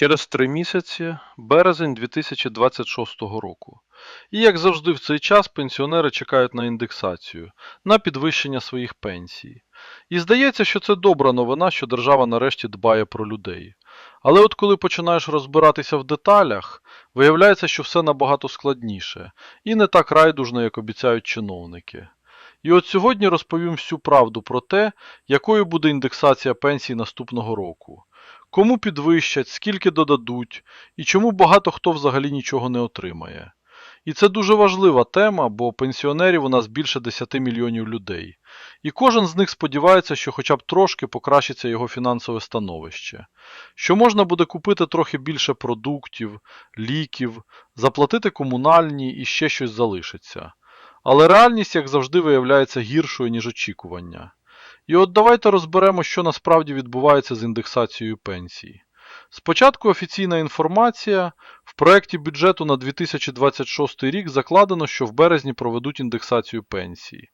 Через три місяці березень 2026 року. І як завжди в цей час пенсіонери чекають на індексацію, на підвищення своїх пенсій. І здається, що це добра новина, що держава нарешті дбає про людей. Але от коли починаєш розбиратися в деталях, виявляється, що все набагато складніше і не так райдужно, як обіцяють чиновники. І от сьогодні розповім всю правду про те, якою буде індексація пенсій наступного року. Кому підвищать, скільки додадуть, і чому багато хто взагалі нічого не отримає. І це дуже важлива тема, бо пенсіонерів у нас більше 10 мільйонів людей. І кожен з них сподівається, що хоча б трошки покращиться його фінансове становище, що можна буде купити трохи більше продуктів, ліків, заплатити комунальні і ще щось залишиться. Але реальність, як завжди, виявляється гіршою, ніж очікування. І от давайте розберемо, що насправді відбувається з індексацією пенсій. Спочатку офіційна інформація. В проєкті бюджету на 2026 рік закладено, що в березні проведуть індексацію пенсії.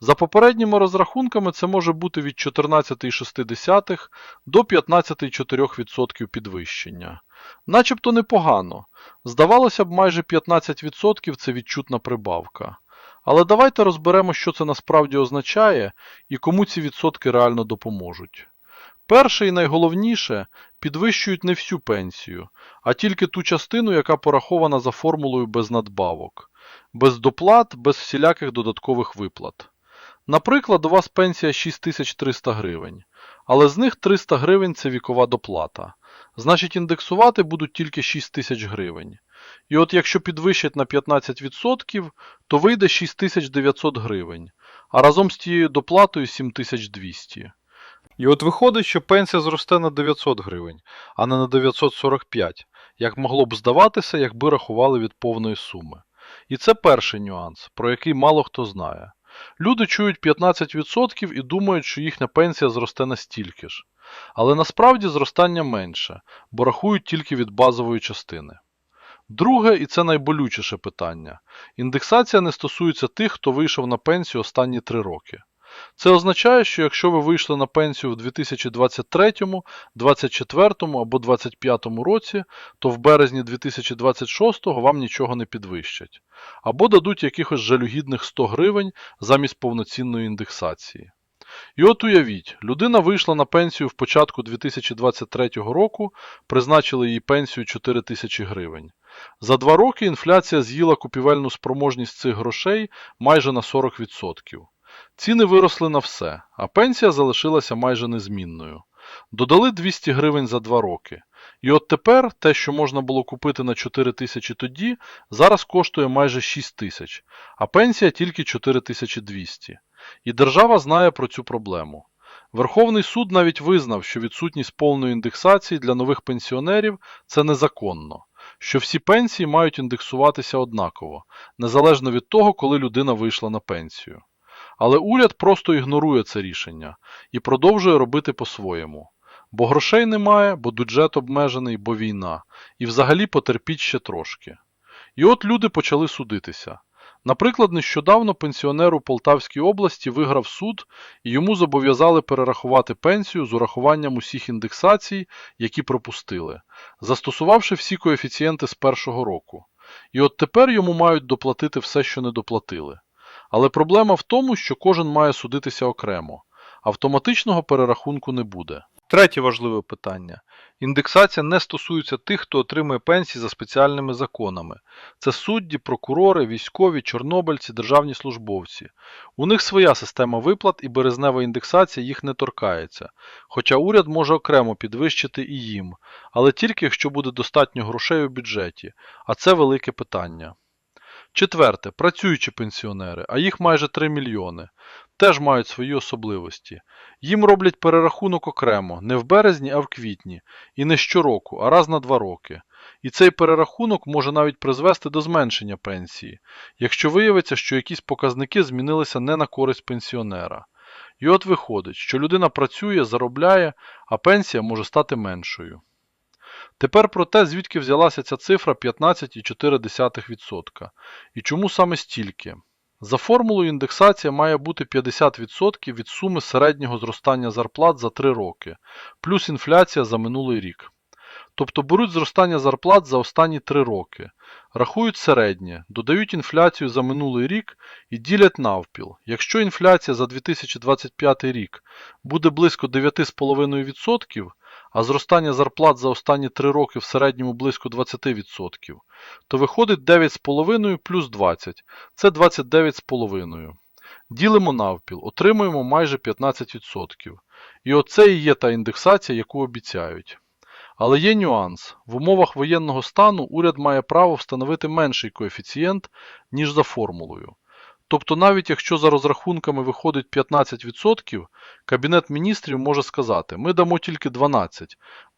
За попередніми розрахунками це може бути від 14,6 до 15,4% підвищення. Начебто непогано. Здавалося б, майже 15% це відчутна прибавка. Але давайте розберемо, що це насправді означає і кому ці відсотки реально допоможуть. Перше і найголовніше підвищують не всю пенсію, а тільки ту частину, яка порахована за формулою без надбавок, без доплат, без всіляких додаткових виплат. Наприклад, у вас пенсія 6300 гривень, але з них 300 гривень це вікова доплата. Значить, індексувати будуть тільки 6000 гривень. І от якщо підвищать на 15%, то вийде 6900 гривень, а разом з тією доплатою 7200. І от виходить, що пенсія зросте на 900 гривень, а не на 945, як могло б здаватися, якби рахували від повної суми. І це перший нюанс, про який мало хто знає. Люди чують 15% і думають, що їхня пенсія зросте настільки ж. Але насправді зростання менше, бо рахують тільки від базової частини. Друге, і це найболючіше питання. Індексація не стосується тих, хто вийшов на пенсію останні 3 роки. Це означає, що якщо ви вийшли на пенсію в 2023, 2024 або 2025 році, то в березні 2026 вам нічого не підвищать. Або дадуть якихось жалюгідних 100 гривень замість повноцінної індексації. І от уявіть, людина вийшла на пенсію в початку 2023 року, призначили їй пенсію 4 тисячі гривень. За два роки інфляція з'їла купівельну спроможність цих грошей майже на 40%. Ціни виросли на все, а пенсія залишилася майже незмінною. Додали 200 гривень за два роки. І от тепер те, що можна було купити на 4 тисячі тоді, зараз коштує майже 6 тисяч, а пенсія тільки 4200. І держава знає про цю проблему. Верховний суд навіть визнав, що відсутність повної індексації для нових пенсіонерів це незаконно, що всі пенсії мають індексуватися однаково, незалежно від того, коли людина вийшла на пенсію. Але уряд просто ігнорує це рішення і продовжує робити по-своєму. Бо грошей немає, бо бюджет обмежений, бо війна, і взагалі потерпіть ще трошки. І от люди почали судитися. Наприклад, нещодавно пенсіонер у Полтавській області виграв суд і йому зобов'язали перерахувати пенсію з урахуванням усіх індексацій, які пропустили, застосувавши всі коефіцієнти з першого року. І от тепер йому мають доплатити все, що не доплатили. Але проблема в тому, що кожен має судитися окремо. Автоматичного перерахунку не буде. Третє важливе питання. Індексація не стосується тих, хто отримує пенсії за спеціальними законами. Це судді, прокурори, військові, чорнобильці, державні службовці. У них своя система виплат і березнева індексація їх не торкається. Хоча уряд може окремо підвищити і їм, але тільки якщо буде достатньо грошей у бюджеті, а це велике питання. Четверте, працюючі пенсіонери, а їх майже 3 мільйони, теж мають свої особливості. Їм роблять перерахунок окремо, не в березні, а в квітні, і не щороку, а раз на два роки. І цей перерахунок може навіть призвести до зменшення пенсії, якщо виявиться, що якісь показники змінилися не на користь пенсіонера. І от виходить, що людина працює, заробляє, а пенсія може стати меншою. Тепер про те, звідки взялася ця цифра 15,4% і чому саме стільки. За формулою індексація має бути 50% від суми середнього зростання зарплат за 3 роки, плюс інфляція за минулий рік. Тобто беруть зростання зарплат за останні 3 роки, рахують середнє, додають інфляцію за минулий рік і ділять навпіл. Якщо інфляція за 2025 рік буде близько 9,5%, а зростання зарплат за останні 3 роки в середньому близько 20%, то виходить 9,5 плюс 20. Це 29,5. Ділимо навпіл, отримуємо майже 15%. І оце і є та індексація, яку обіцяють. Але є нюанс. В умовах воєнного стану уряд має право встановити менший коефіцієнт, ніж за формулою. Тобто навіть якщо за розрахунками виходить 15%, Кабінет міністрів може сказати, ми дамо тільки 12%,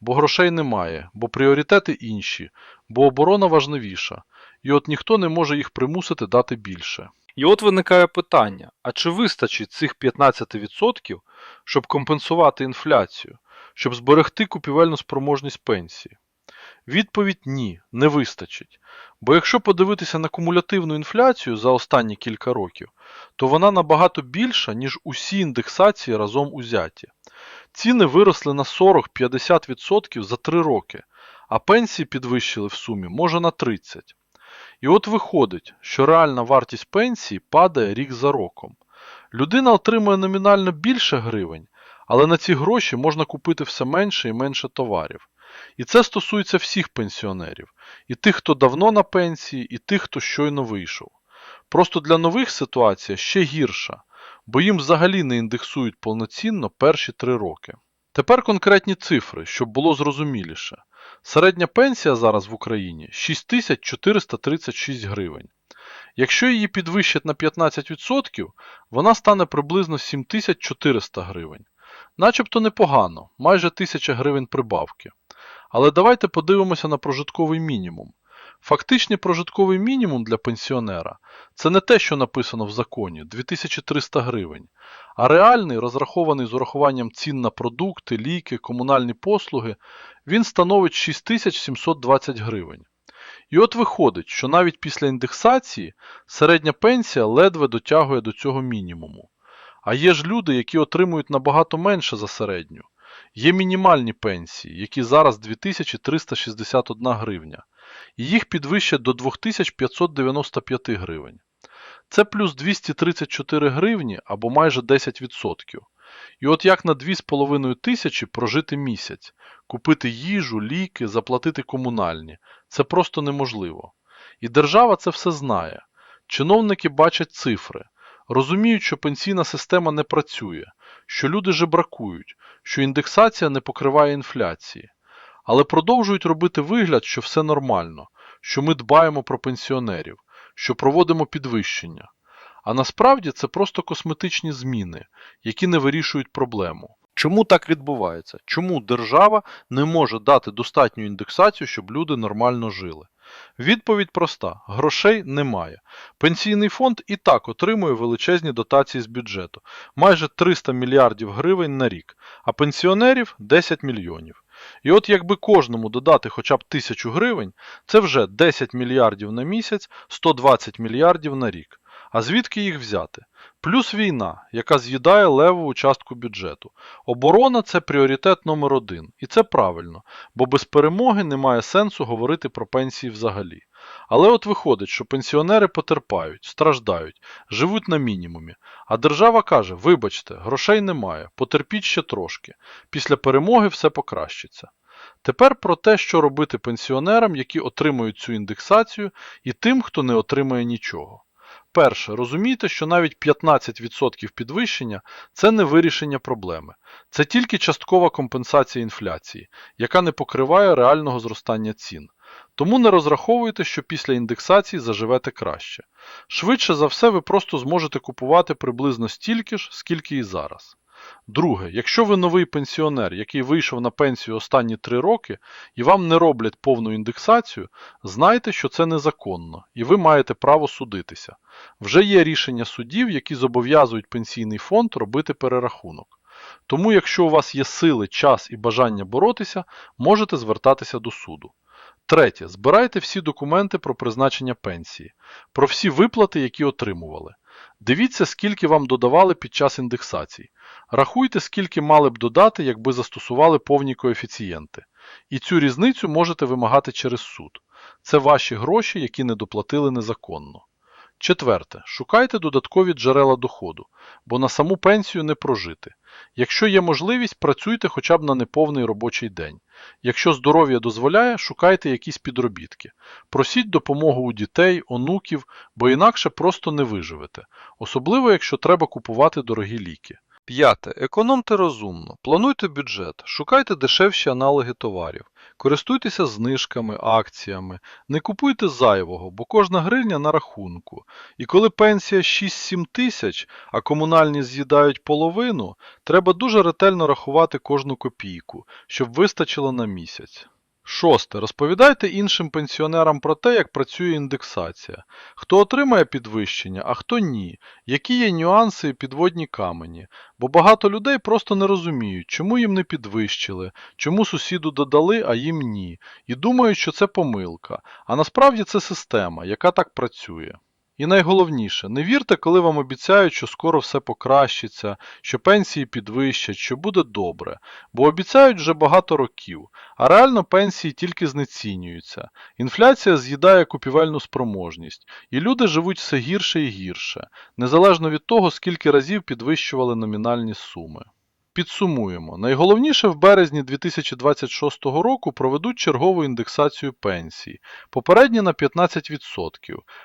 бо грошей немає, бо пріоритети інші, бо оборона важливіша, і от ніхто не може їх примусити дати більше. І от виникає питання: а чи вистачить цих 15%, щоб компенсувати інфляцію, щоб зберегти купівельну спроможність пенсії? Відповідь ні, не вистачить. Бо якщо подивитися на кумулятивну інфляцію за останні кілька років, то вона набагато більша, ніж усі індексації разом узяті. Ціни виросли на 40-50% за 3 роки, а пенсії підвищили в сумі може на 30%. І от виходить, що реальна вартість пенсії падає рік за роком. Людина отримує номінально більше гривень, але на ці гроші можна купити все менше і менше товарів. І це стосується всіх пенсіонерів, і тих, хто давно на пенсії, і тих, хто щойно вийшов. Просто для нових ситуація ще гірша, бо їм взагалі не індексують повноцінно перші три роки. Тепер конкретні цифри, щоб було зрозуміліше. Середня пенсія зараз в Україні 6436 гривень. Якщо її підвищать на 15%, вона стане приблизно 7400 гривень. Начебто непогано, майже 1000 гривень прибавки. Але давайте подивимося на прожитковий мінімум. Фактичний прожитковий мінімум для пенсіонера це не те, що написано в законі 2300 гривень, а реальний, розрахований з урахуванням цін на продукти, ліки, комунальні послуги, він становить 6720 гривень. І от виходить, що навіть після індексації середня пенсія ледве дотягує до цього мінімуму. А є ж люди, які отримують набагато менше за середню. Є мінімальні пенсії, які зараз 2361 гривня, і їх підвищать до 2595 гривень. Це плюс 234 гривні або майже 10%. І от як на 2,5 тисячі прожити місяць, купити їжу, ліки, заплатити комунальні це просто неможливо. І держава це все знає. Чиновники бачать цифри, розуміють, що пенсійна система не працює, що люди жебракують, що індексація не покриває інфляції, але продовжують робити вигляд, що все нормально, що ми дбаємо про пенсіонерів, що проводимо підвищення. А насправді це просто косметичні зміни, які не вирішують проблему. Чому так відбувається? Чому держава не може дати достатню індексацію, щоб люди нормально жили? Відповідь проста: грошей немає. Пенсійний фонд і так отримує величезні дотації з бюджету майже 300 мільярдів гривень на рік, а пенсіонерів 10 мільйонів. І от якби кожному додати хоча б тисячу гривень, це вже 10 мільярдів на місяць, 120 мільярдів на рік. А звідки їх взяти? Плюс війна, яка з'їдає левову частку бюджету. Оборона це пріоритет номер один. І це правильно, бо без перемоги немає сенсу говорити про пенсії взагалі. Але от виходить, що пенсіонери потерпають, страждають, живуть на мінімумі. А держава каже: вибачте, грошей немає, потерпіть ще трошки. Після перемоги все покращиться. Тепер про те, що робити пенсіонерам, які отримують цю індексацію, і тим, хто не отримує нічого. Перше, розумійте, що навіть 15% підвищення це не вирішення проблеми. Це тільки часткова компенсація інфляції, яка не покриває реального зростання цін. Тому не розраховуйте, що після індексації заживете краще. Швидше за все, ви просто зможете купувати приблизно стільки ж, скільки і зараз. Друге, якщо ви новий пенсіонер, який вийшов на пенсію останні 3 роки, і вам не роблять повну індексацію, знайте, що це незаконно, і ви маєте право судитися. Вже є рішення судів, які зобов'язують пенсійний фонд робити перерахунок. Тому, якщо у вас є сили, час і бажання боротися, можете звертатися до суду. Третє. Збирайте всі документи про призначення пенсії, про всі виплати, які отримували. Дивіться, скільки вам додавали під час індексацій. Рахуйте, скільки мали б додати, якби застосували повні коефіцієнти. І цю різницю можете вимагати через суд. Це ваші гроші, які не доплатили незаконно. Четверте. Шукайте додаткові джерела доходу, бо на саму пенсію не прожити. Якщо є можливість, працюйте хоча б на неповний робочий день. Якщо здоров'я дозволяє, шукайте якісь підробітки. Просіть допомогу у дітей, онуків, бо інакше просто не виживете, особливо якщо треба купувати дорогі ліки. П'яте. Економте розумно, плануйте бюджет, шукайте дешевші аналоги товарів, користуйтеся знижками, акціями, не купуйте зайвого, бо кожна гривня на рахунку. І коли пенсія 6-7 тисяч, а комунальні з'їдають половину, треба дуже ретельно рахувати кожну копійку, щоб вистачило на місяць. Шосте. Розповідайте іншим пенсіонерам про те, як працює індексація. Хто отримає підвищення, а хто ні, які є нюанси і підводні камені. Бо багато людей просто не розуміють, чому їм не підвищили, чому сусіду додали, а їм ні. І думають, що це помилка. А насправді це система, яка так працює. І найголовніше, не вірте, коли вам обіцяють, що скоро все покращиться, що пенсії підвищать, що буде добре, бо обіцяють вже багато років, а реально пенсії тільки знецінюються. Інфляція з'їдає купівельну спроможність, і люди живуть все гірше і гірше, незалежно від того, скільки разів підвищували номінальні суми. Підсумуємо. Найголовніше в березні 2026 року проведуть чергову індексацію пенсій, попередні на 15%,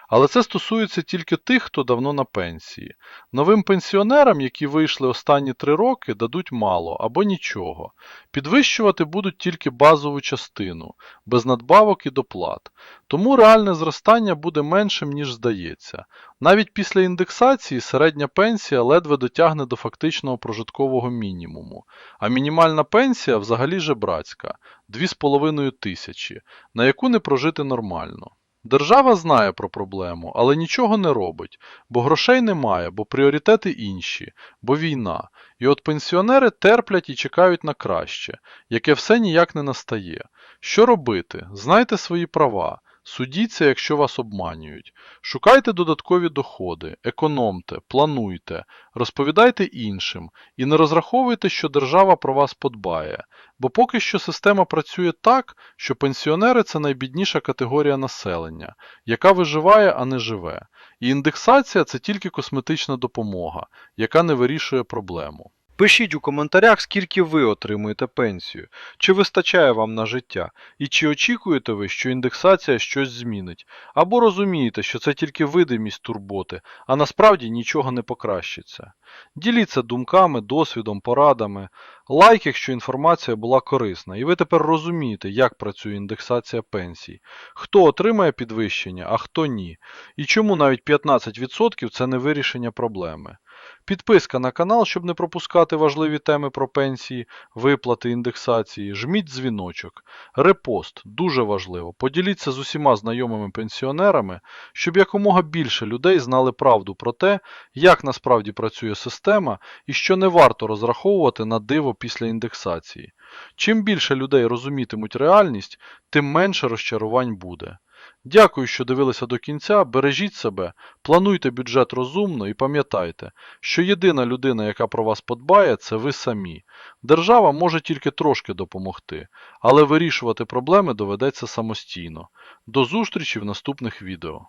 але це стосується тільки тих, хто давно на пенсії. Новим пенсіонерам, які вийшли останні 3 роки, дадуть мало або нічого. Підвищувати будуть тільки базову частину, без надбавок і доплат. Тому реальне зростання буде меншим, ніж здається. Навіть після індексації середня пенсія ледве дотягне до фактичного прожиткового мінімуму, а мінімальна пенсія взагалі жебрацька 2,5 тисячі, на яку не прожити нормально. Держава знає про проблему, але нічого не робить, бо грошей немає, бо пріоритети інші, бо війна. І от пенсіонери терплять і чекають на краще, яке все ніяк не настає. Що робити? Знайте свої права. Судіться, якщо вас обманюють. Шукайте додаткові доходи, економте, плануйте, розповідайте іншим і не розраховуйте, що держава про вас подбає. Бо поки що система працює так, що пенсіонери це найбідніша категорія населення, яка виживає, а не живе. І індексація це тільки косметична допомога, яка не вирішує проблему. Пишіть у коментарях, скільки ви отримуєте пенсію, чи вистачає вам на життя, і чи очікуєте ви, що індексація щось змінить, або розумієте, що це тільки видимість турботи, а насправді нічого не покращиться. Діліться думками, досвідом, порадами. Лайк, якщо інформація була корисна, і ви тепер розумієте, як працює індексація пенсій, хто отримає підвищення, а хто ні, і чому навіть 15% це не вирішення проблеми. Підписка на канал, щоб не пропускати важливі теми про пенсії, виплати, індексації. Жміть дзвіночок. Репост дуже важливо. Поділіться з усіма знайомими пенсіонерами, щоб якомога більше людей знали правду про те, як насправді працює система і що не варто розраховувати на диво після індексації. Чим більше людей розумітимуть реальність, тим менше розчарувань буде. Дякую, що дивилися до кінця. Бережіть себе, плануйте бюджет розумно і пам'ятайте, що єдина людина, яка про вас подбає, це ви самі. Держава може тільки трошки допомогти, але вирішувати проблеми доведеться самостійно. До зустрічі в наступних відео.